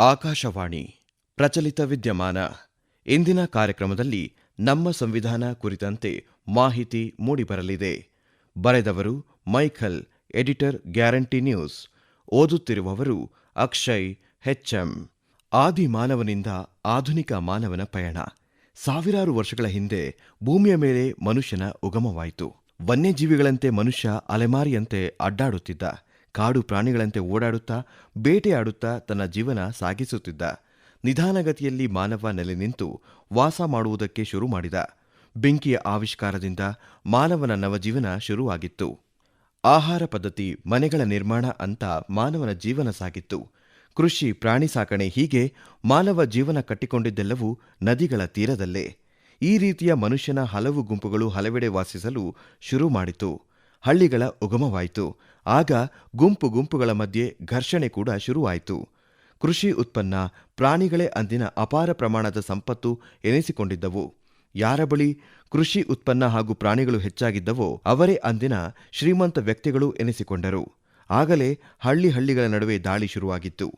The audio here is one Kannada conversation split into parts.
ಆಕಾಶವಾಣಿ ಪ್ರಚಲಿತ ವಿದ್ಯಮಾನ. ಇಂದಿನ ಕಾರ್ಯಕ್ರಮದಲ್ಲಿ ನಮ್ಮ ಸಂವಿಧಾನ ಕುರಿತಂತೆ ಮಾಹಿತಿ ಮೂಡಿಬರಲಿದೆ. ಬರೆದವರು ಮೈಖಲ್ ಎಡಿಟರ್ ಗ್ಯಾರಂಟಿ ನ್ಯೂಸ್. ಓದುತ್ತಿರುವವರು ಅಕ್ಷಯ್ ಹೆಚ್ಎಂ ಆದಿ ಮಾನವನಿಂದ ಆಧುನಿಕ ಮಾನವನ ಪಯಣ. ಸಾವಿರಾರು ವರ್ಷಗಳ ಹಿಂದೆ ಭೂಮಿಯ ಮೇಲೆ ಮನುಷ್ಯನ ಉಗಮವಾಯಿತು. ವನ್ಯಜೀವಿಗಳಂತೆ ಮನುಷ್ಯ ಅಲೆಮಾರಿಯಂತೆ ಅಡ್ಡಾಡುತ್ತಿದ್ದ. ಕಾಡು ಪ್ರಾಣಿಗಳಂತೆ ಓಡಾಡುತ್ತಾ, ಬೇಟೆಯಾಡುತ್ತಾ ತನ್ನ ಜೀವನ ಸಾಗಿಸುತ್ತಿದ್ದ. ನಿಧಾನಗತಿಯಲ್ಲಿ ಮಾನವ ನೆಲೆ ನಿಂತು ವಾಸ ಮಾಡುವುದಕ್ಕೆ ಶುರು ಮಾಡಿದ. ಬೆಂಕಿಯ ಆವಿಷ್ಕಾರದಿಂದ ಮಾನವನ ನವಜೀವನ ಶುರುವಾಗಿತ್ತು. ಆಹಾರ ಪದ್ಧತಿ, ಮನೆಗಳ ನಿರ್ಮಾಣ ಅಂತ ಮಾನವನ ಜೀವನ ಸಾಗಿತ್ತು. ಕೃಷಿ, ಪ್ರಾಣಿ ಸಾಕಣೆ ಹೀಗೆ ಮಾನವ ಜೀವನ ಕಟ್ಟಿಕೊಂಡಿದ್ದೆಲ್ಲವೂ ನದಿಗಳ ತೀರದಲ್ಲೇ. ಈ ರೀತಿಯ ಮನುಷ್ಯನ ಹಲವು ಗುಂಪುಗಳು ಹಲವೆಡೆ ವಾಸಿಸಲು ಶುರು ಮಾಡಿತು. ಹಳ್ಳಿಗಳ ಉಗಮವಾಯಿತು. ಆಗ ಗುಂಪು ಗುಂಪುಗಳ ಮಧ್ಯೆ ಘರ್ಷಣೆ ಕೂಡ ಶುರುವಾಯಿತು. ಕೃಷಿ ಉತ್ಪನ್ನ, ಪ್ರಾಣಿಗಳೇ ಅಂದಿನ ಅಪಾರ ಪ್ರಮಾಣದ ಸಂಪತ್ತು ಎನಿಸಿಕೊಂಡಿದ್ದವು. ಯಾರ ಬಳಿ ಕೃಷಿ ಉತ್ಪನ್ನ ಹಾಗೂ ಪ್ರಾಣಿಗಳು ಹೆಚ್ಚಾಗಿದ್ದವೋ ಅವರೇ ಅಂದಿನ ಶ್ರೀಮಂತ ವ್ಯಕ್ತಿಗಳು ಎನಿಸಿಕೊಂಡರು. ಆಗಲೇ ಹಳ್ಳಿ ಹಳ್ಳಿಗಳ ನಡುವೆ ದಾಳಿ ಶುರುವಾಗಿತ್ತು.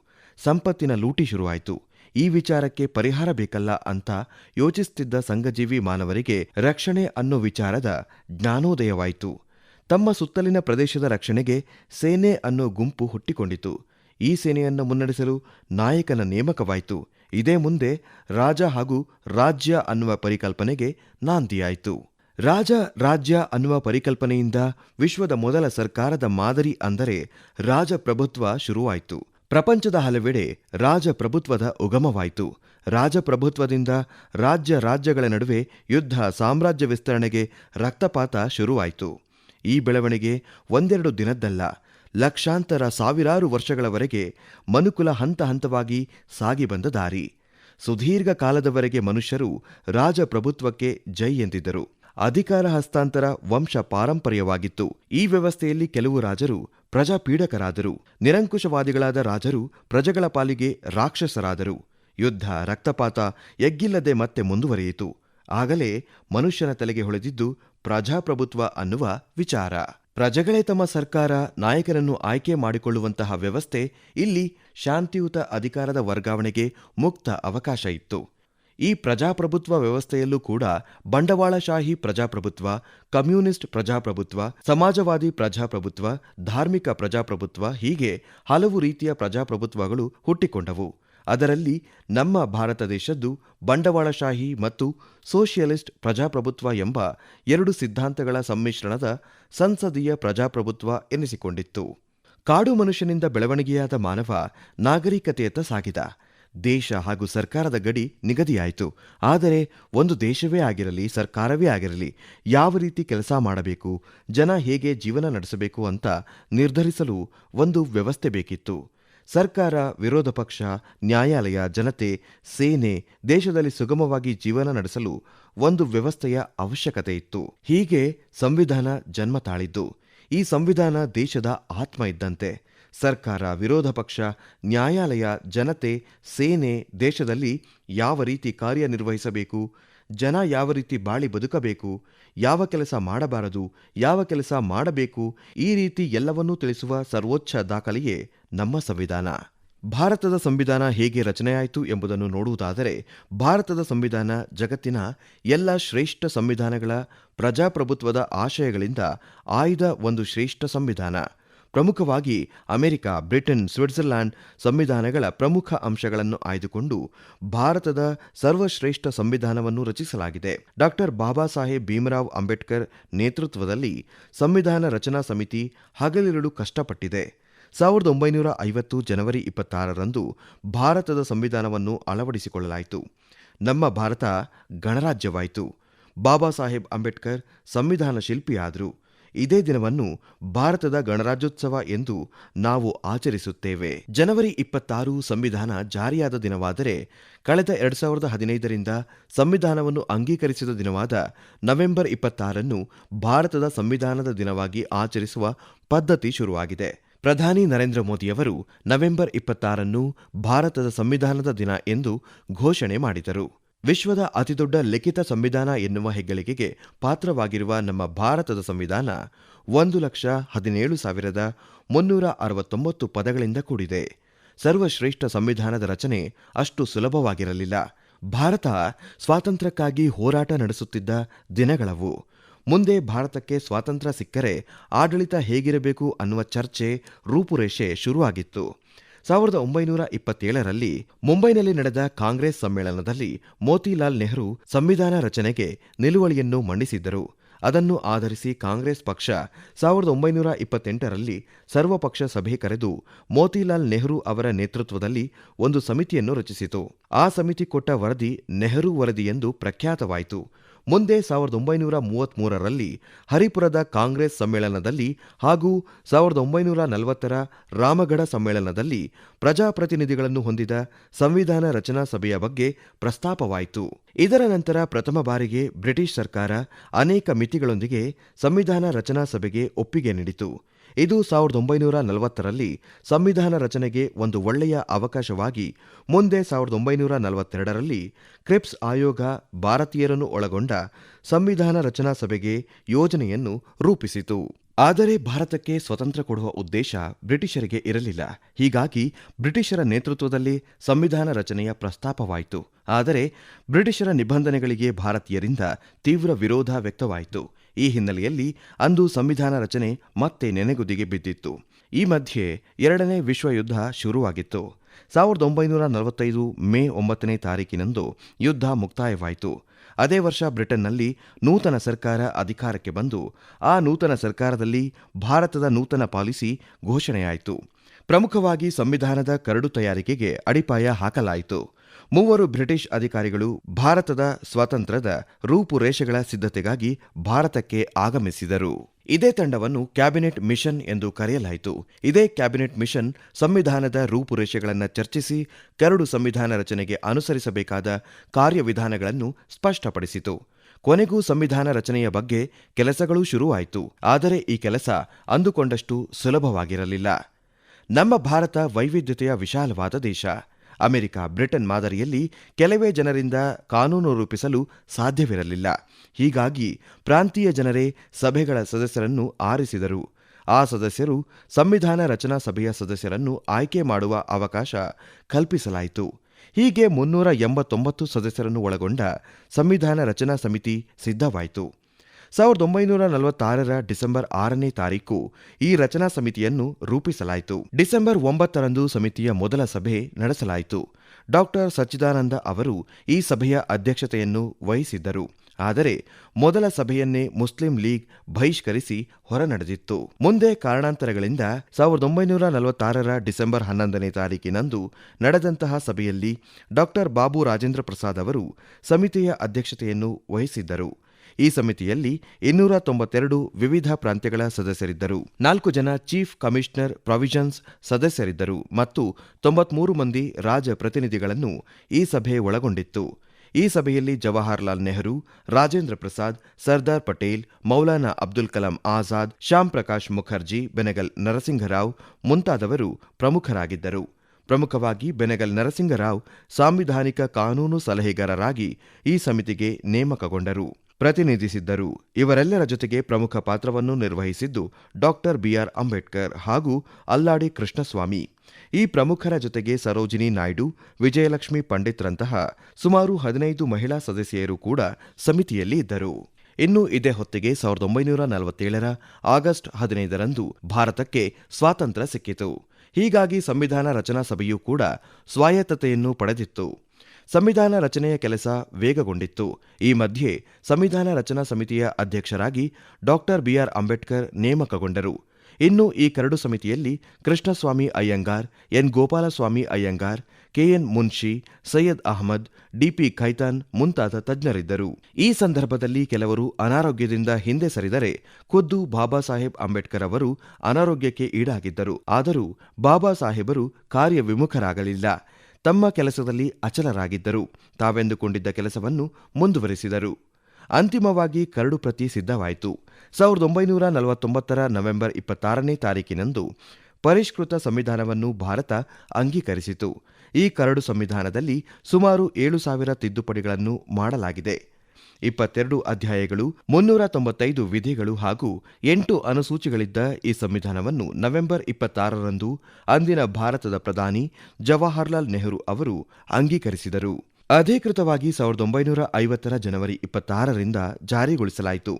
ಸಂಪತ್ತಿನ ಲೂಟಿ ಶುರುವಾಯಿತು. ಈ ವಿಚಾರಕ್ಕೆ ಪರಿಹಾರ ಬೇಕಲ್ಲ ಅಂತ ಯೋಚಿಸುತ್ತಿದ್ದ ಸಂಘಜೀವಿ ಮಾನವರಿಗೆ ರಕ್ಷಣೆ ಅನ್ನೋ ವಿಚಾರದ ಜ್ಞಾನೋದಯವಾಯಿತು. ತಮ್ಮ ಸುತ್ತಲಿನ ಪ್ರದೇಶದ ರಕ್ಷಣೆಗೆ ಸೇನೆ ಅನ್ನೋ ಗುಂಪು ಹುಟ್ಟಿಕೊಂಡಿತು. ಈ ಸೇನೆಯನ್ನು ಮುನ್ನಡೆಸಲು ನಾಯಕನ ನೇಮಕವಾಯಿತು. ಇದೇ ಮುಂದೆ ರಾಜ ಹಾಗೂ ರಾಜ್ಯ ಅನ್ನುವ ಪರಿಕಲ್ಪನೆಗೆ ನಾಂದಿಯಾಯಿತು. ರಾಜ, ರಾಜ್ಯ ಅನ್ನುವ ಪರಿಕಲ್ಪನೆಯಿಂದ ವಿಶ್ವದ ಮೊದಲ ಸರ್ಕಾರದ ಮಾದರಿ ಅಂದರೆ ರಾಜಪ್ರಭುತ್ವ ಶುರುವಾಯಿತು. ಪ್ರಪಂಚದ ಹಲವೆಡೆ ರಾಜಪ್ರಭುತ್ವದ ಉಗಮವಾಯಿತು. ರಾಜಪ್ರಭುತ್ವದಿಂದ ರಾಜ್ಯ ರಾಜ್ಯಗಳ ನಡುವೆ ಯುದ್ಧ, ಸಾಮ್ರಾಜ್ಯ ವಿಸ್ತರಣೆಗೆ ರಕ್ತಪಾತ ಶುರುವಾಯಿತು. ಈ ಬೆಳವಣಿಗೆ ಒಂದೆರಡು ದಿನದ್ದಲ್ಲ. ಲಕ್ಷಾಂತರ ಸಾವಿರಾರು ವರ್ಷಗಳವರೆಗೆ ಮನುಕುಲ ಹಂತ ಹಂತವಾಗಿ ಸಾಗಿ ಬಂದ ದಾರಿ. ಸುದೀರ್ಘ ಕಾಲದವರೆಗೆ ಮನುಷ್ಯರು ರಾಜಪ್ರಭುತ್ವಕ್ಕೆ ಜೈ ಎಂದಿದ್ದರು. ಅಧಿಕಾರ ಹಸ್ತಾಂತರ ವಂಶ ಪಾರಂಪರ್ಯವಾಗಿತ್ತು. ಈ ವ್ಯವಸ್ಥೆಯಲ್ಲಿ ಕೆಲವು ರಾಜರು ಪ್ರಜಾಪೀಡಕರಾದರು. ನಿರಂಕುಶವಾದಿಗಳಾದ ರಾಜರು ಪ್ರಜೆಗಳ ಪಾಲಿಗೆ ರಾಕ್ಷಸರಾದರು. ಯುದ್ಧ, ರಕ್ತಪಾತ, ಎಗ್ಗಿಲ್ಲದೆ ಮತ್ತೆ ಮುಂದುವರಿಯಿತು. ಆಗಲೇ ಮನುಷ್ಯನ ತಲೆಗೆ ಹೊಳೆದಿದ್ದು ಪ್ರಜಾಪ್ರಭುತ್ವ ಅನ್ನುವ ವಿಚಾರ. ಪ್ರಜೆಗಳೇ ತಮ್ಮ ಸರ್ಕಾರ, ನಾಯಕರನ್ನು ಆಯ್ಕೆ ಮಾಡಿಕೊಳ್ಳುವಂತಹ ವ್ಯವಸ್ಥೆ ಇಲ್ಲಿ ಶಾಂತಿಯುತ ಅಧಿಕಾರದ ವರ್ಗಾವಣೆಗೆ ಮುಕ್ತ ಅವಕಾಶ ಇತ್ತು. ಈ ಪ್ರಜಾಪ್ರಭುತ್ವ ವ್ಯವಸ್ಥೆಯಲ್ಲೂ ಕೂಡ ಬಂಡವಾಳಶಾಹಿ ಪ್ರಜಾಪ್ರಭುತ್ವ, ಕಮ್ಯುನಿಸ್ಟ್ ಪ್ರಜಾಪ್ರಭುತ್ವ, ಸಮಾಜವಾದಿ ಪ್ರಜಾಪ್ರಭುತ್ವ, ಧಾರ್ಮಿಕ ಪ್ರಜಾಪ್ರಭುತ್ವ ಹೀಗೆ ಹಲವು ರೀತಿಯ ಪ್ರಜಾಪ್ರಭುತ್ವಗಳು ಹುಟ್ಟಿಕೊಂಡವು. ಅದರಲ್ಲಿ ನಮ್ಮ ಭಾರತ ದೇಶದ್ದು ಬಂಡವಾಳಶಾಹಿ ಮತ್ತು ಸೋಷಿಯಲಿಸ್ಟ್ ಪ್ರಜಾಪ್ರಭುತ್ವ ಎಂಬ ಎರಡು ಸಿದ್ಧಾಂತಗಳ ಸಮ್ಮಿಶ್ರಣದ ಸಂಸದೀಯ ಪ್ರಜಾಪ್ರಭುತ್ವ ಎನಿಸಿಕೊಂಡಿತ್ತು. ಕಾಡು ಮನುಷ್ಯನಿಂದ ಬೆಳವಣಿಗೆಯಾದ ಮಾನವ ನಾಗರಿಕತೆಯತ್ತ ಸಾಗಿದ. ದೇಶ ಹಾಗೂ ಸರ್ಕಾರದ ಗಡಿ ನಿಗದಿಯಾಯಿತು. ಆದರೆ ಒಂದು ದೇಶವೇ ಆಗಿರಲಿ, ಸರ್ಕಾರವೇ ಆಗಿರಲಿ, ಯಾವ ರೀತಿ ಕೆಲಸ ಮಾಡಬೇಕು, ಜನ ಹೇಗೆ ಜೀವನ ನಡೆಸಬೇಕು ಅಂತ ನಿರ್ಧರಿಸಲು ಒಂದು ವ್ಯವಸ್ಥೆ ಬೇಕಿತ್ತು. ಸರ್ಕಾರ, ವಿರೋಧ ಪಕ್ಷ, ನ್ಯಾಯಾಲಯ, ಜನತೆ, ಸೇನೆ ದೇಶದಲ್ಲಿ ಸುಗಮವಾಗಿ ಜೀವನ ನಡೆಸಲು ಒಂದು ವ್ಯವಸ್ಥೆಯ ಅವಶ್ಯಕತೆ ಇತ್ತು. ಹೀಗೆ ಸಂವಿಧಾನ ಜನ್ಮ ತಾಳಿದ್ದು. ಈ ಸಂವಿಧಾನ ದೇಶದ ಆತ್ಮ ಇದ್ದಂತೆ. ಸರ್ಕಾರ, ವಿರೋಧ ಪಕ್ಷ, ನ್ಯಾಯಾಲಯ, ಜನತೆ, ಸೇನೆ ದೇಶದಲ್ಲಿ ಯಾವ ರೀತಿ ಕಾರ್ಯನಿರ್ವಹಿಸಬೇಕು, ಜನ ಯಾವ ರೀತಿ ಬಾಳಿ ಬದುಕಬೇಕು ಯಾವ ಕೆಲಸ ಮಾಡಬಾರದು, ಯಾವ ಕೆಲಸ ಮಾಡಬೇಕು, ಈ ರೀತಿ ಎಲ್ಲವನ್ನೂ ತಿಳಿಸುವ ಸರ್ವೋಚ್ಚ ದಾಖಲೆಯೇ ನಮ್ಮ ಸಂವಿಧಾನ. ಭಾರತದ ಸಂವಿಧಾನ ಹೇಗೆ ರಚನೆಯಾಯಿತು ಎಂಬುದನ್ನು ನೋಡುವುದಾದರೆ, ಭಾರತದ ಸಂವಿಧಾನ ಜಗತ್ತಿನ ಎಲ್ಲ ಶ್ರೇಷ್ಠ ಸಂವಿಧಾನಗಳ ಪ್ರಜಾಪ್ರಭುತ್ವದ ಆಶಯಗಳಿಂದ ಆಯ್ದ ಒಂದು ಶ್ರೇಷ್ಠ ಸಂವಿಧಾನ. ಪ್ರಮುಖವಾಗಿ ಅಮೆರಿಕ, ಬ್ರಿಟನ್ ಸ್ವಿಟ್ಜರ್ಲ್ಯಾಂಡ್ ಸಂವಿಧಾನಗಳ ಪ್ರಮುಖ ಅಂಶಗಳನ್ನು ಆಯ್ದುಕೊಂಡು ಭಾರತದ ಸರ್ವಶ್ರೇಷ್ಠ ಸಂವಿಧಾನವನ್ನು ರಚಿಸಲಾಗಿದೆ. ಡಾಕ್ಟರ್ ಬಾಬಾ ಸಾಹೇಬ್ ಭೀಮರಾವ್ ಅಂಬೇಡ್ಕರ್ ನೇತೃತ್ವದಲ್ಲಿ ಸಂವಿಧಾನ ರಚನಾ ಸಮಿತಿ ಹಗಲಿರುಳು ಕಷ್ಟಪಟ್ಟಿದೆ. ಸಾವಿರದ ಒಂಬೈನೂರ ಐವತ್ತು ಜನವರಿ ಇಪ್ಪತ್ತಾರರಂದು ಭಾರತದ ಸಂವಿಧಾನವನ್ನು ಅಳವಡಿಸಿಕೊಳ್ಳಲಾಯಿತು. ನಮ್ಮ ಭಾರತ ಗಣರಾಜ್ಯವಾಯಿತು. ಬಾಬಾ ಸಾಹೇಬ್ ಅಂಬೇಡ್ಕರ್ ಸಂವಿಧಾನ ಶಿಲ್ಪಿಯಾದರು. ಇದೇ ದಿನವನ್ನು ಭಾರತದ ಗಣರಾಜ್ಯೋತ್ಸವ ಎಂದು ನಾವು ಆಚರಿಸುತ್ತೇವೆ. ಜನವರಿ ಇಪ್ಪತ್ತಾರು ಸಂವಿಧಾನ ಜಾರಿಯಾದ ದಿನವಾದರೆ ಕಳೆದ ಎರಡ್ ಸಾವಿರದ ಹದಿನೈದರಿಂದ ಸಂವಿಧಾನವನ್ನು ಅಂಗೀಕರಿಸಿದ ದಿನವಾದ ನವೆಂಬರ್ ಇಪ್ಪತ್ತಾರನ್ನು ಭಾರತದ ಸಂವಿಧಾನದ ದಿನವಾಗಿ ಆಚರಿಸುವ ಪದ್ಧತಿ ಶುರುವಾಗಿದೆ. ಪ್ರಧಾನಿ ನರೇಂದ್ರ ಮೋದಿಯವರು ನವೆಂಬರ್ ಇಪ್ಪತ್ತಾರನ್ನು ಭಾರತದ ಸಂವಿಧಾನದ ದಿನ ಎಂದು ಘೋಷಣೆ ಮಾಡಿದರು. ವಿಶ್ವದ ಅತಿದೊಡ್ಡ ಲಿಖಿತ ಸಂವಿಧಾನ ಎನ್ನುವ ಹೆಗ್ಗಳಿಕೆಗೆ ಪಾತ್ರವಾಗಿರುವ ನಮ್ಮ ಭಾರತದ ಸಂವಿಧಾನ ಒಂದು ಲಕ್ಷ ಹದಿನೇಳು ಸಾವಿರದ ಮುನ್ನೂರ ಅರವತ್ತೊಂಬತ್ತು ಪದಗಳಿಂದ ಕೂಡಿದೆ. ಸರ್ವಶ್ರೇಷ್ಠ ಸಂವಿಧಾನದ ರಚನೆ ಅಷ್ಟು ಸುಲಭವಾಗಿರಲಿಲ್ಲ. ಭಾರತ ಸ್ವಾತಂತ್ರ್ಯಕ್ಕಾಗಿ ಹೋರಾಟ ನಡೆಸುತ್ತಿದ್ದ ದಿನಗಳವು. ಮುಂದೆ ಭಾರತಕ್ಕೆ ಸ್ವಾತಂತ್ರ್ಯ ಸಿಕ್ಕರೆ ಆಡಳಿತ ಹೇಗಿರಬೇಕು ಅನ್ನುವ ಚರ್ಚೆ, ರೂಪುರೇಷೆ ಶುರುವಾಗಿತ್ತು. ಸಾವಿರದ ಒಂಬೈನೂರ ಇಪ್ಪತ್ತೇಳರಲ್ಲಿ ಮುಂಬೈನಲ್ಲಿ ನಡೆದ ಕಾಂಗ್ರೆಸ್ ಸಮ್ಮೇಳನದಲ್ಲಿ ಮೋತಿಲಾಲ್ ನೆಹರು ಸಂವಿಧಾನ ರಚನೆಗೆ ನಿಲುವಳಿಯನ್ನು ಮಂಡಿಸಿದ್ದರು. ಅದನ್ನು ಆಧರಿಸಿ ಕಾಂಗ್ರೆಸ್ ಪಕ್ಷ ಸಾವಿರದ ಒಂಬೈನೂರ ಇಪ್ಪತ್ತೆಂಟರಲ್ಲಿ ಸರ್ವಪಕ್ಷ ಸಭೆ ಕರೆದು ಮೋತಿಲಾಲ್ ನೆಹರು ಅವರ ನೇತೃತ್ವದಲ್ಲಿ ಒಂದು ಸಮಿತಿಯನ್ನು ರಚಿಸಿತು. ಆ ಸಮಿತಿ ಕೊಟ್ಟ ವರದಿ ನೆಹರು ವರದಿ ಎಂದು ಪ್ರಖ್ಯಾತವಾಯಿತು. ಮುಂದೆ ಸಾವಿರದ ಒಂಬೈನೂರ ಮೂವತ್ಮೂರರಲ್ಲಿ ಹರಿಪುರದ ಕಾಂಗ್ರೆಸ್ ಸಮ್ಮೇಳನದಲ್ಲಿ ಹಾಗೂ ಸಾವಿರದ ಒಂಬೈನೂರ ನಲವತ್ತರ ರಾಮಗಢ ಸಮ್ಮೇಳನದಲ್ಲಿ ಪ್ರಜಾಪ್ರತಿನಿಧಿಗಳನ್ನು ಹೊಂದಿದ ಸಂವಿಧಾನ ರಚನಾ ಸಭೆಯ ಬಗ್ಗೆ ಪ್ರಸ್ತಾಪವಾಯಿತು. ಇದರ ನಂತರ ಪ್ರಥಮ ಬಾರಿಗೆ ಬ್ರಿಟಿಷ್ ಸರ್ಕಾರ ಅನೇಕ ಮಿತಿಗಳೊಂದಿಗೆ ಸಂವಿಧಾನ ರಚನಾ ಸಭೆಗೆ ಒಪ್ಪಿಗೆ ನೀಡಿತು. ಇದು ಸಾವಿರದ ಒಂಬೈನೂರ ನಲವತ್ತರಲ್ಲಿ ಸಂವಿಧಾನ ರಚನೆಗೆ ಒಂದು ಒಳ್ಳೆಯ ಅವಕಾಶವಾಗಿ, ಮುಂದೆ ಸಾವಿರದ ಒಂಬೈನೂರ ನಲವತ್ತೆರಡರಲ್ಲಿ ಕ್ರಿಪ್ಸ್ ಆಯೋಗ ಭಾರತೀಯರನ್ನು ಒಳಗೊಂಡ ಸಂವಿಧಾನ ರಚನಾ ಸಭೆಗೆ ಯೋಜನೆಯನ್ನು ರೂಪಿಸಿತು. ಆದರೆ ಭಾರತಕ್ಕೆ ಸ್ವತಂತ್ರ ಕೊಡುವ ಉದ್ದೇಶ ಬ್ರಿಟಿಷರಿಗೆ ಇರಲಿಲ್ಲ. ಹೀಗಾಗಿ ಬ್ರಿಟಿಷರ ನೇತೃತ್ವದಲ್ಲಿ ಸಂವಿಧಾನ ರಚನೆಯ ಪ್ರಸ್ತಾಪವಾಯಿತು. ಆದರೆ ಬ್ರಿಟಿಷರ ನಿಬಂಧನೆಗಳಿಗೆ ಭಾರತೀಯರಿಂದ ತೀವ್ರ ವಿರೋಧ ವ್ಯಕ್ತವಾಯಿತು. ಈ ಹಿನ್ನೆಲೆಯಲ್ಲಿ ಅಂದು ಸಂವಿಧಾನ ರಚನೆ ಮತ್ತೆ ನೆನೆಗುದಿಗೆ ಬಿದ್ದಿತ್ತು. ಈ ಮಧ್ಯೆ ಎರಡನೇ ವಿಶ್ವಯುದ್ಧ ಶುರುವಾಗಿತ್ತು. ಸಾವಿರದ ಒಂಬೈನೂರ ನಲವತ್ತೈದು ಮೇ ಒಂಬತ್ತನೇ ತಾರೀಕಿನಂದು ಯುದ್ಧ ಮುಕ್ತಾಯವಾಯಿತು. ಅದೇ ವರ್ಷ ಬ್ರಿಟನ್ನಲ್ಲಿ ನೂತನ ಸರ್ಕಾರ ಅಧಿಕಾರಕ್ಕೆ ಬಂದು, ಆ ನೂತನ ಸರ್ಕಾರದಲ್ಲಿ ಭಾರತದ ನೂತನ ಪಾಲಿಸಿ ಘೋಷಣೆಯಾಯಿತು. ಪ್ರಮುಖವಾಗಿ ಸಂವಿಧಾನದ ಕರಡು ತಯಾರಿಕೆಗೆ ಅಡಿಪಾಯ ಹಾಕಲಾಯಿತು. ಮೂವರು ಬ್ರಿಟಿಷ್ ಅಧಿಕಾರಿಗಳು ಭಾರತದ ಸ್ವಾತಂತ್ರ್ಯದ ರೂಪುರೇಷೆಗಳ ಸಿದ್ಧತೆಗಾಗಿ ಭಾರತಕ್ಕೆ ಆಗಮಿಸಿದರು. ಇದೇ ತಂಡವನ್ನು ಕ್ಯಾಬಿನೆಟ್ ಮಿಷನ್ ಎಂದು ಕರೆಯಲಾಯಿತು. ಇದೇ ಕ್ಯಾಬಿನೆಟ್ ಮಿಷನ್ ಸಂವಿಧಾನದ ರೂಪುರೇಷೆಗಳನ್ನು ಚರ್ಚಿಸಿ, ಕರಡು ಸಂವಿಧಾನ ರಚನೆಗೆ ಅನುಸರಿಸಬೇಕಾದ ಕಾರ್ಯವಿಧಾನಗಳನ್ನು ಸ್ಪಷ್ಟಪಡಿಸಿತು. ಕೊನೆಗೂ ಸಂವಿಧಾನ ರಚನೆಯ ಬಗ್ಗೆ ಕೆಲಸಗಳು ಶುರುವಾಯಿತು. ಆದರೆ ಈ ಕೆಲಸ ಅಂದುಕೊಂಡಷ್ಟು ಸುಲಭವಾಗಿರಲಿಲ್ಲ. ನಮ್ಮ ಭಾರತ ವೈವಿಧ್ಯತೆಯ ವಿಶಾಲವಾದ ದೇಶ. ಅಮೆರಿಕ, ಬ್ರಿಟನ್ ಮಾದರಿಯಲ್ಲಿ ಕೆಲವೇ ಜನರಿಂದ ಕಾನೂನು ರೂಪಿಸಲು ಸಾಧ್ಯವಿರಲಿಲ್ಲ. ಹೀಗಾಗಿ ಪ್ರಾಂತೀಯ ಜನರೇ ಸಭೆಗಳ ಸದಸ್ಯರನ್ನು ಆರಿಸಿದರು. ಆ ಸದಸ್ಯರು ಸಂವಿಧಾನ ರಚನಾ ಸಭೆಯ ಸದಸ್ಯರನ್ನು ಆಯ್ಕೆ ಮಾಡುವ ಅವಕಾಶ ಕಲ್ಪಿಸಲಾಯಿತು. ಹೀಗೆ ಮುನ್ನೂರ ಎಂಬತ್ತೊಂಬತ್ತು ಸದಸ್ಯರನ್ನು ಒಳಗೊಂಡ ಸಂವಿಧಾನ ರಚನಾ ಸಮಿತಿ ಸಿದ್ಧವಾಯಿತು. ಸಾವಿರದ ಒಂಬೈನೂರ ನಲವತ್ತಾರರ ಡಿಸೆಂಬರ್ ಆರನೇ ತಾರೀಕು ಈ ರಚನಾ ಸಮಿತಿಯನ್ನು ರೂಪಿಸಲಾಯಿತು. ಡಿಸೆಂಬರ್ ಒಂಬತ್ತರಂದು ಸಮಿತಿಯ ಮೊದಲ ಸಭೆ ನಡೆಸಲಾಯಿತು. ಡಾಕ್ಟರ್ ಸಚ್ಚಿದಾನಂದ ಅವರು ಈ ಸಭೆಯ ಅಧ್ಯಕ್ಷತೆಯನ್ನು ವಹಿಸಿದ್ದರು. ಆದರೆ ಮೊದಲ ಸಭೆಯನ್ನೇ ಮುಸ್ಲಿಂ ಲೀಗ್ ಬಹಿಷ್ಕರಿಸಿ ಹೊರನಡೆದಿತ್ತು. ಮುಂದೆ ಕಾರಣಾಂತರಗಳಿಂದ ಸಾವಿರದ ಒಂಬೈನೂರ ನಲವತ್ತಾರರ ಡಿಸೆಂಬರ್ ಹನ್ನೊಂದನೇ ತಾರೀಕಿನಂದು ನಡೆದಂತಹ ಸಭೆಯಲ್ಲಿ ಡಾಕ್ಟರ್ ಬಾಬು ರಾಜೇಂದ್ರ ಪ್ರಸಾದ್ ಅವರು ಸಮಿತಿಯ ಅಧ್ಯಕ್ಷತೆಯನ್ನು ವಹಿಸಿದ್ದರು. ಈ ಸಮಿತಿಯಲ್ಲಿ ಇನ್ನೂರ ತೊಂಬತ್ತೆರಡು ವಿವಿಧ ಪ್ರಾಂತ್ಯಗಳ ಸದಸ್ಯರಿದ್ದರು. ನಾಲ್ಕು ಜನ ಚೀಫ್ ಕಮಿಷನರ್ ಪ್ರಾವಿಷನ್ಸ್ ಸದಸ್ಯರಿದ್ದರು ಮತ್ತು ತೊಂಬತ್ಮೂರು ಮಂದಿ ರಾಜ ಪ್ರತಿನಿಧಿಗಳನ್ನು ಈ ಸಭೆ ಒಳಗೊಂಡಿತ್ತು. ಈ ಸಭೆಯಲ್ಲಿ ಜವಾಹರ್ಲಾಲ್ ನೆಹರು, ರಾಜೇಂದ್ರ ಪ್ರಸಾದ್, ಸರ್ದಾರ್ ಪಟೇಲ್, ಮೌಲಾನಾ ಅಬ್ದುಲ್ ಕಲಾಂ ಆಜಾದ್, ಶ್ಯಾಮ್ ಪ್ರಕಾಶ್ ಮುಖರ್ಜಿ, ಬೆನಗಲ್ ನರಸಿಂಹರಾವ್ ಮುಂತಾದವರು ಪ್ರಮುಖರಾಗಿದ್ದರು. ಪ್ರಮುಖವಾಗಿ ಬೆನಗಲ್ ನರಸಿಂಗರಾವ್ ಸಾಂವಿಧಾನಿಕ ಕಾನೂನು ಸಲಹೆಗಾರರಾಗಿ ಈ ಸಮಿತಿಗೆ ನೇಮಕಗೊಂಡರು. ಪ್ರತಿನಿಧಿಸಿದ್ದರು. ಇವರೆಲ್ಲರ ಜೊತೆಗೆ ಪ್ರಮುಖ ಪಾತ್ರವನ್ನು ನಿರ್ವಹಿಸಿದ್ದು ಡಾಕ್ಟರ್ ಬಿಆರ್. ಅಂಬೇಡ್ಕರ್ ಹಾಗೂ ಅಲ್ಲಾಡಿ ಕೃಷ್ಣಸ್ವಾಮಿ. ಈ ಪ್ರಮುಖರ ಜೊತೆಗೆ ಸರೋಜಿನಿ ನಾಯ್ಡು, ವಿಜಯಲಕ್ಷ್ಮಿ ಪಂಡಿತ್ರಂತಹ ಸುಮಾರು ಹದಿನೈದು ಮಹಿಳಾ ಸದಸ್ಯೆಯರು ಕೂಡ ಸಮಿತಿಯಲ್ಲಿ ಇದ್ದರು. ಇನ್ನು ಇದೇ ಹೊತ್ತಿಗೆ ಸಾವಿರದ ಒಂಬೈನೂರ ನಲವತ್ತೇಳರ ಆಗಸ್ಟ್ ಹದಿನೈದರಂದು ಭಾರತಕ್ಕೆ ಸ್ವಾತಂತ್ರ್ಯ ಸಿಕ್ಕಿತು. ಹೀಗಾಗಿ ಸಂವಿಧಾನ ರಚನಾ ಸಭೆಯೂ ಕೂಡ ಸ್ವಾಯತ್ತತೆಯನ್ನು ಪಡೆದಿತ್ತು. ಸಂವಿಧಾನ ರಚನೆಯ ಕೆಲಸ ವೇಗಗೊಂಡಿತ್ತು. ಈ ಮಧ್ಯೆ ಸಂವಿಧಾನ ರಚನಾ ಸಮಿತಿಯ ಅಧ್ಯಕ್ಷರಾಗಿ ಡಾಕ್ಟರ್ ಬಿಆರ್. ಅಂಬೇಡ್ಕರ್ ನೇಮಕಗೊಂಡರು. ಇನ್ನು ಈ ಕರಡು ಸಮಿತಿಯಲ್ಲಿ Krishnaswami Ayyangar, N. Gopalaswami Ayyangar KN Munshi, Syed Ahmad DP Khaitan ಮುಂತಾದ ತಜ್ಞರಿದ್ದರು. ಈ ಸಂದರ್ಭದಲ್ಲಿ ಕೆಲವರು ಅನಾರೋಗ್ಯದಿಂದ ಹಿಂದೆ ಸರಿದರೆ ಖುದ್ದು ಬಾಬಾ ಸಾಹೇಬ್ ಅಂಬೇಡ್ಕರ್ ಅವರು ಅನಾರೋಗ್ಯಕ್ಕೆ ಈಡಾಗಿದ್ದರು. ಆದರೂ ಬಾಬಾ ಸಾಹೇಬರು ಕಾರ್ಯವಿಮುಖರಾಗಲಿಲ್ಲ. ತಮ್ಮ ಕೆಲಸದಲ್ಲಿ ಅಚಲರಾಗಿದ್ದರು. ತಾವೆಂದುಕೊಂಡಿದ್ದ ಕೆಲಸವನ್ನು ಮುಂದುವರೆಸಿದರು. ಅಂತಿಮವಾಗಿ ಕರಡು ಪ್ರತಿ ಸಿದ್ಧವಾಯಿತು. ಸಾವಿರದ ಒಂಬೈನೂರ ನಲವತ್ತೊಂಬತ್ತರ ನವೆಂಬರ್ ಇಪ್ಪತ್ತಾರನೇ ತಾರೀಕಿನಂದು ಪರಿಷ್ಕೃತ ಸಂವಿಧಾನವನ್ನು ಭಾರತ ಅಂಗೀಕರಿಸಿತು. ಈ ಕರಡು ಸಂವಿಧಾನದಲ್ಲಿ ಸುಮಾರು ಏಳು ಸಾವಿರ ತಿದ್ದುಪಡಿಗಳನ್ನು ಮಾಡಲಾಗಿದೆ. ಇಪ್ಪತ್ತೆರಡು ಅಧ್ಯಾಯಗಳು, ಮುನ್ನೂರ ತೊಂಬತ್ತೈದು ವಿಧಿಗಳು ಹಾಗೂ ಎಂಟು ಅನುಸೂಚಿಗಳಿದ್ದ ಈ ಸಂವಿಧಾನವನ್ನು ನವೆಂಬರ್ ಇಪ್ಪತ್ತಾರರಂದು ಅಂದಿನ ಭಾರತದ ಪ್ರಧಾನಿ ಜವಾಹರ್ಲಾಲ್ ನೆಹರು ಅವರು ಅಂಗೀಕರಿಸಿದರು. ಅಧಿಕೃತವಾಗಿ ಸಾವಿರದ ಒಂಬೈನೂರ ಐವತ್ತರ ಜನವರಿ ಇಪ್ಪತ್ತಾರರಿಂದ ಜಾರಿಗೊಳಿಸಲಾಯಿತು.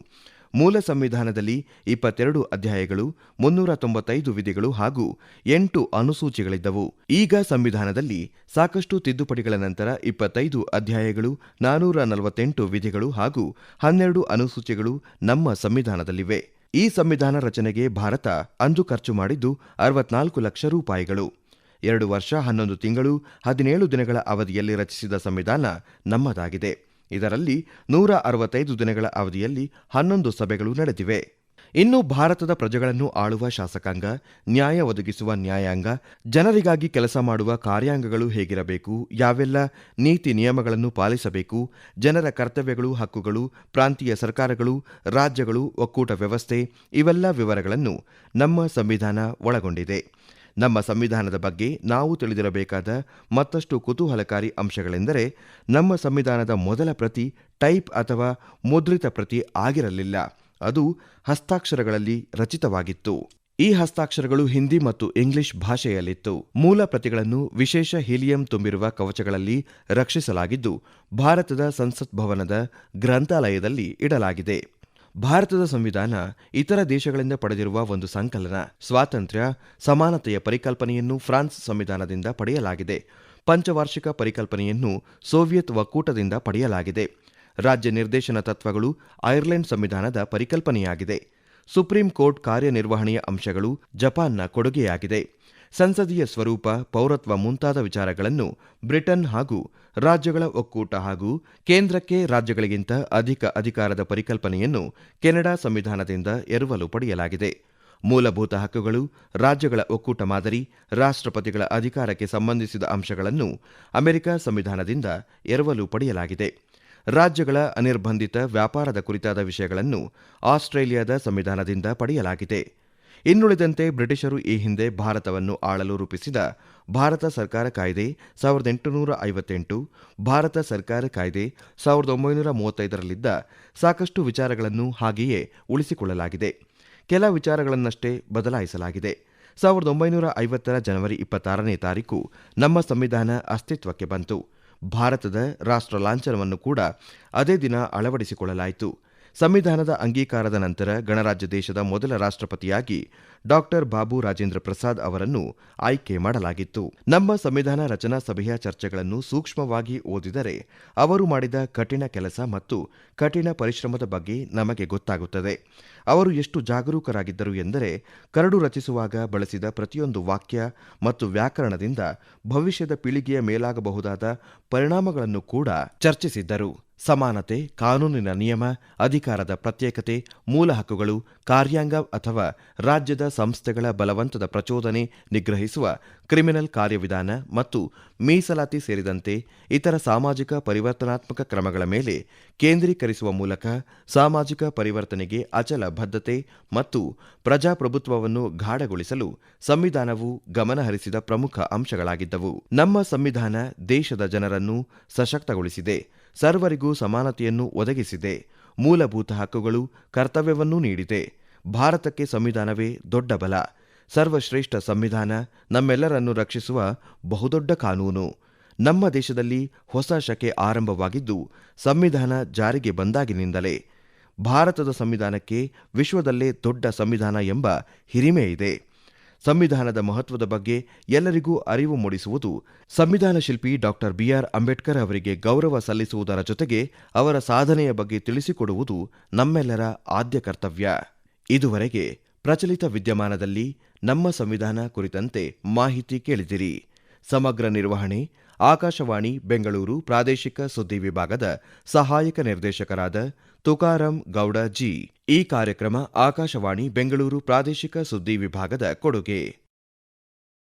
ಮೂಲ ಸಂವಿಧಾನದಲ್ಲಿ ಇಪ್ಪತ್ತೆರಡು ಅಧ್ಯಾಯಗಳು ಮುನ್ನೂರ ತೊಂಬತ್ತೈದು ವಿಧಿಗಳು ಹಾಗೂ ಎಂಟು ಅನುಸೂಚಿಗಳಿದ್ದವು. ಈಗ ಸಂವಿಧಾನದಲ್ಲಿ ಸಾಕಷ್ಟು ತಿದ್ದುಪಡಿಗಳ ನಂತರ ಇಪ್ಪತ್ತೈದು ಅಧ್ಯಾಯಗಳು ನಾನೂರ ನಲವತ್ತೆಂಟು ವಿಧಿಗಳು ಹಾಗೂ ಹನ್ನೆರಡು ಅನುಸೂಚಿಗಳು ನಮ್ಮ ಸಂವಿಧಾನದಲ್ಲಿವೆ. ಈ ಸಂವಿಧಾನ ರಚನೆಗೆ ಭಾರತ ಅಂದು ಖರ್ಚು ಮಾಡಿದ್ದು ಅರವತ್ನಾಲ್ಕು ಲಕ್ಷ ರೂಪಾಯಿಗಳು. ಎರಡು ವರ್ಷ ಹನ್ನೊಂದು ತಿಂಗಳು, ಹದಿನೇಳು ದಿನಗಳ ಅವಧಿಯಲ್ಲಿ ರಚಿಸಿದ ಸಂವಿಧಾನ ನಮ್ಮದಾಗಿದೆ. ಇದರಲ್ಲಿ ನೂರ ಅರವತ್ತೈದು ದಿನಗಳ ಅವಧಿಯಲ್ಲಿ ಹನ್ನೊಂದು ಸಭೆಗಳು ನಡೆದಿವೆ. ಇನ್ನು ಭಾರತದ ಪ್ರಜೆಗಳನ್ನು ಆಳುವ ಶಾಸಕಾಂಗ, ನ್ಯಾಯ ಒದಗಿಸುವ ನ್ಯಾಯಾಂಗ, ಜನರಿಗಾಗಿ ಕೆಲಸ ಮಾಡುವ ಕಾರ್ಯಾಂಗಗಳು ಹೇಗಿರಬೇಕು, ಯಾವೆಲ್ಲ ನೀತಿ ನಿಯಮಗಳನ್ನು ಪಾಲಿಸಬೇಕು, ಜನರ ಕರ್ತವ್ಯಗಳು, ಹಕ್ಕುಗಳು, ಪ್ರಾಂತೀಯ ಸರ್ಕಾರಗಳು, ರಾಜ್ಯಗಳು, ಒಕ್ಕೂಟ ವ್ಯವಸ್ಥೆ ಇವೆಲ್ಲ ವಿವರಗಳನ್ನು ನಮ್ಮ ಸಂವಿಧಾನ ಒಳಗೊಂಡಿದೆ. ನಮ್ಮ ಸಂವಿಧಾನದ ಬಗ್ಗೆ ನಾವು ತಿಳಿದಿರಬೇಕಾದ ಮತ್ತಷ್ಟು ಕುತೂಹಲಕಾರಿ ಅಂಶಗಳೆಂದರೆ ನಮ್ಮ ಸಂವಿಧಾನದ ಮೊದಲ ಪ್ರತಿ ಟೈಪ್ ಅಥವಾ ಮುದ್ರಿತ ಪ್ರತಿ ಆಗಿರಲಿಲ್ಲ. ಅದು ಹಸ್ತಾಕ್ಷರಗಳಲ್ಲಿ ರಚಿತವಾಗಿತ್ತು. ಈ ಹಸ್ತಾಕ್ಷರಗಳು ಹಿಂದಿ ಮತ್ತು ಇಂಗ್ಲಿಷ್ ಭಾಷೆಯಲ್ಲಿತ್ತು. ಮೂಲ ಪ್ರತಿಗಳನ್ನು ವಿಶೇಷ ಹೀಲಿಯಂ ತುಂಬಿರುವ ಕವಚಗಳಲ್ಲಿ ರಕ್ಷಿಸಲಾಗಿದ್ದು, ಭಾರತದ ಸಂಸತ್ ಭವನದ ಗ್ರಂಥಾಲಯದಲ್ಲಿ ಇಡಲಾಗಿದೆ. ಭಾರತದ ಸಂವಿಧಾನ ಇತರ ದೇಶಗಳಿಂದ ಪಡೆದಿರುವ ಒಂದು ಸಂಕಲನ, ಸ್ವಾತಂತ್ರ್ಯ, ಸಮಾನತೆಯ ಪರಿಕಲ್ಪನೆಯನ್ನು ಫ್ರಾನ್ಸ್ ಸಂವಿಧಾನದಿಂದ ಪಡೆಯಲಾಗಿದೆ. ಪಂಚವಾರ್ಷಿಕ ಪರಿಕಲ್ಪನೆಯನ್ನು ಸೋವಿಯತ್ ಒಕ್ಕೂಟದಿಂದ ಪಡೆಯಲಾಗಿದೆ. ರಾಜ್ಯ ನಿರ್ದೇಶನ ತತ್ವಗಳು ಐರ್ಲೆಂಡ್ ಸಂವಿಧಾನದ ಪರಿಕಲ್ಪನೆಯಾಗಿದೆ. ಸುಪ್ರೀಂ ಕೋರ್ಟ್ ಕಾರ್ಯನಿರ್ವಹಣೆಯ ಅಂಶಗಳು ಜಪಾನ್ನ ಕೊಡುಗೆಯಾಗಿದೆ. ಸಂಸದೀಯ ಸ್ವರೂಪ, ಪೌರತ್ವ ಮುಂತಾದ ವಿಚಾರಗಳನ್ನು ಬ್ರಿಟನ್ ಹಾಗೂ ರಾಜ್ಯಗಳ ಒಕ್ಕೂಟ ಹಾಗೂ ಕೇಂದ್ರಕ್ಕೆ ರಾಜ್ಯಗಳಿಗಿಂತ ಅಧಿಕ ಅಧಿಕಾರದ ಪರಿಕಲ್ಪನೆಯನ್ನು ಕೆನಡಾ ಸಂವಿಧಾನದಿಂದ ಎರವಲು ಪಡೆಯಲಾಗಿದೆ. ಮೂಲಭೂತ ಹಕ್ಕುಗಳು, ರಾಜ್ಯಗಳ ಒಕ್ಕೂಟ ಮಾದರಿ, ರಾಷ್ಟ್ರಪತಿಗಳ ಅಧಿಕಾರಕ್ಕೆ ಸಂಬಂಧಿಸಿದ ಅಂಶಗಳನ್ನು ಅಮೆರಿಕ ಸಂವಿಧಾನದಿಂದ ಎರವಲು ಪಡೆಯಲಾಗಿದೆ. ರಾಜ್ಯಗಳ ಅನಿರ್ಬಂಧಿತ ವ್ಯಾಪಾರದ ಕುರಿತಾದ ವಿಷಯಗಳನ್ನು ಆಸ್ಟ್ರೇಲಿಯಾದ ಸಂವಿಧಾನದಿಂದ ಪಡೆಯಲಾಗಿದೆ. ಇನ್ನುಳಿದಂತೆ ಬ್ರಿಟಿಷರು ಈ ಹಿಂದೆ ಭಾರತವನ್ನು ಆಳಲು ರೂಪಿಸಿದ ಭಾರತ ಸರ್ಕಾರ ಕಾಯ್ದೆ ಸಾವಿರದ ಎಂಟುನೂರ ಐವತ್ತೆಂಟು, ಭಾರತ ಸರ್ಕಾರ ಕಾಯ್ದೆ ಸಾವಿರದ ಒಂಬೈನೂರ ಮೂವತ್ತೈದರಲ್ಲಿದ್ದ ಸಾಕಷ್ಟು ವಿಚಾರಗಳನ್ನು ಹಾಗೆಯೇ ಉಳಿಸಿಕೊಳ್ಳಲಾಗಿದೆ. ಕೆಲ ವಿಚಾರಗಳನ್ನಷ್ಟೇ ಬದಲಾಯಿಸಲಾಗಿದೆ. ಸಾವಿರದ ಒಂಬೈನೂರ ಐವತ್ತರ ಜನವರಿ ಇಪ್ಪತ್ತಾರನೇ ತಾರೀಕು ನಮ್ಮ ಸಂವಿಧಾನ ಅಸ್ತಿತ್ವಕ್ಕೆ ಬಂತು. ಭಾರತದ ರಾಷ್ಟ್ರ ಲಾಂಛನವನ್ನು ಕೂಡ ಅದೇ ದಿನ ಅಳವಡಿಸಿಕೊಳ್ಳಲಾಯಿತು. ಸಂವಿಧಾನದ ಅಂಗೀಕಾರದ ನಂತರ ಗಣರಾಜ್ಯ ದೇಶದ ಮೊದಲ ರಾಷ್ಟ್ರಪತಿಯಾಗಿ ಡಾಕ್ಟರ್ ಬಾಬು ರಾಜೇಂದ್ರ ಪ್ರಸಾದ್ ಅವರನ್ನು ಆಯ್ಕೆ ಮಾಡಲಾಗಿತ್ತು. ನಮ್ಮ ಸಂವಿಧಾನ ರಚನಾ ಸಭೆಯ ಚರ್ಚೆಗಳನ್ನು ಸೂಕ್ಷ್ಮವಾಗಿ ಓದಿದರೆ ಅವರು ಮಾಡಿದ ಕಠಿಣ ಕೆಲಸ ಮತ್ತು ಕಠಿಣ ಪರಿಶ್ರಮದ ಬಗ್ಗೆ ನಮಗೆ ಗೊತ್ತಾಗುತ್ತದೆ. ಅವರು ಎಷ್ಟು ಜಾಗರೂಕರಾಗಿದ್ದರು ಎಂದರೆ ಕರಡು ರಚಿಸುವಾಗ ಬಳಸಿದ ಪ್ರತಿಯೊಂದು ವಾಕ್ಯ ಮತ್ತು ವ್ಯಾಕರಣದಿಂದ ಭವಿಷ್ಯದ ಪೀಳಿಗೆಯ ಮೇಲಾಗಬಹುದಾದ ಪರಿಣಾಮಗಳನ್ನು ಕೂಡ ಚರ್ಚಿಸಿದ್ದರು. ಸಮಾನತೆ, ಕಾನೂನಿನ ನಿಯಮ, ಅಧಿಕಾರದ ಪ್ರತ್ಯೇಕತೆ, ಮೂಲ ಹಕ್ಕುಗಳು, ಕಾರ್ಯಾಂಗ ಅಥವಾ ರಾಜ್ಯದ ಸಂಸ್ಥೆಗಳ ಬಲವಂತದ ಪ್ರಚೋದನೆ ನಿಗ್ರಹಿಸುವ ಕ್ರಿಮಿನಲ್ ಕಾರ್ಯವಿಧಾನ ಮತ್ತು ಮೀಸಲಾತಿ ಸೇರಿದಂತೆ ಇತರ ಸಾಮಾಜಿಕ ಪರಿವರ್ತನಾತ್ಮಕ ಕ್ರಮಗಳ ಮೇಲೆ ಕೇಂದ್ರೀಕರಿಸುವ ಮೂಲಕ ಸಾಮಾಜಿಕ ಪರಿವರ್ತನೆಗೆ ಅಚಲ ಬದ್ಧತೆ ಮತ್ತು ಪ್ರಜಾಪ್ರಭುತ್ವವನ್ನು ಗಾಢಗೊಳಿಸಲು ಸಂವಿಧಾನವು ಗಮನಹರಿಸಿದ ಪ್ರಮುಖ ಅಂಶಗಳಾಗಿದ್ದವು. ನಮ್ಮ ಸಂವಿಧಾನ ದೇಶದ ಜನರನ್ನು ಸಶಕ್ತಗೊಳಿಸಿದೆ, ಸರ್ವರಿಗೂ ಸಮಾನತೆಯನ್ನು ಒದಗಿಸಿದೆ, ಮೂಲಭೂತ ಹಕ್ಕುಗಳು ಕರ್ತವ್ಯವನ್ನೂ ನೀಡಿದೆ. ಭಾರತಕ್ಕೆ ಸಂವಿಧಾನವೇ ದೊಡ್ಡ ಬಲ. ಸರ್ವಶ್ರೇಷ್ಠ ಸಂವಿಧಾನ ನಮ್ಮೆಲ್ಲರನ್ನು ರಕ್ಷಿಸುವ ಬಹುದೊಡ್ಡ ಕಾನೂನು. ನಮ್ಮ ದೇಶದಲ್ಲಿ ಹೊಸ ಶಕೆ ಆರಂಭವಾಗಿದ್ದು, ಸಂವಿಧಾನ ಜಾರಿಗೆ ಬಂದಾಗಿನಿಂದಲೇ ಭಾರತದ ಸಂವಿಧಾನಕ್ಕೆ ವಿಶ್ವದಲ್ಲೇ ದೊಡ್ಡ ಸಂವಿಧಾನ ಎಂಬ ಹಿರಿಮೆ ಇದೆ. ಸಂವಿಧಾನದ ಮಹತ್ವದ ಬಗ್ಗೆ ಎಲ್ಲರಿಗೂ ಅರಿವು ಮೂಡಿಸುವುದು ಸಂವಿಧಾನ ಶಿಲ್ಪಿ ಡಾಕ್ಟರ್ ಬಿಆರ್ ಅಂಬೇಡ್ಕರ್ ಅವರಿಗೆ ಗೌರವ ಸಲ್ಲಿಸುವುದರ ಜೊತೆಗೆ ಅವರ ಸಾಧನೆಯ ಬಗ್ಗೆ ತಿಳಿಸಿಕೊಡುವುದು ನಮ್ಮೆಲ್ಲರ ಆದ್ಯ ಕರ್ತವ್ಯ. ಇದುವರೆಗೆ ಪ್ರಚಲಿತ ವಿದ್ಯಮಾನದಲ್ಲಿ ನಮ್ಮ ಸಂವಿಧಾನ ಕುರಿತಂತೆ ಮಾಹಿತಿ ಕೇಳಿದಿರಿ. ಸಮಗ್ರ ನಿರ್ವಹಣೆ, ಆಕಾಶವಾಣಿ, ಬೆಂಗಳೂರು ಪ್ರಾದೇಶಿಕ ಸುದ್ದಿ ವಿಭಾಗದ ಸಹಾಯಕ ನಿರ್ದೇಶಕರಾದ ತುಕಾರಾಂ ಗೌಡ ಜಿ ಈ ಕಾರ್ಯಕ್ರಮ ಆಕಾಶವಾಣಿ ಬೆಂಗಳೂರು ಪ್ರಾದೇಶಿಕ ಸುದ್ದಿ ವಿಭಾಗದ ಕೊಡುಗೆ.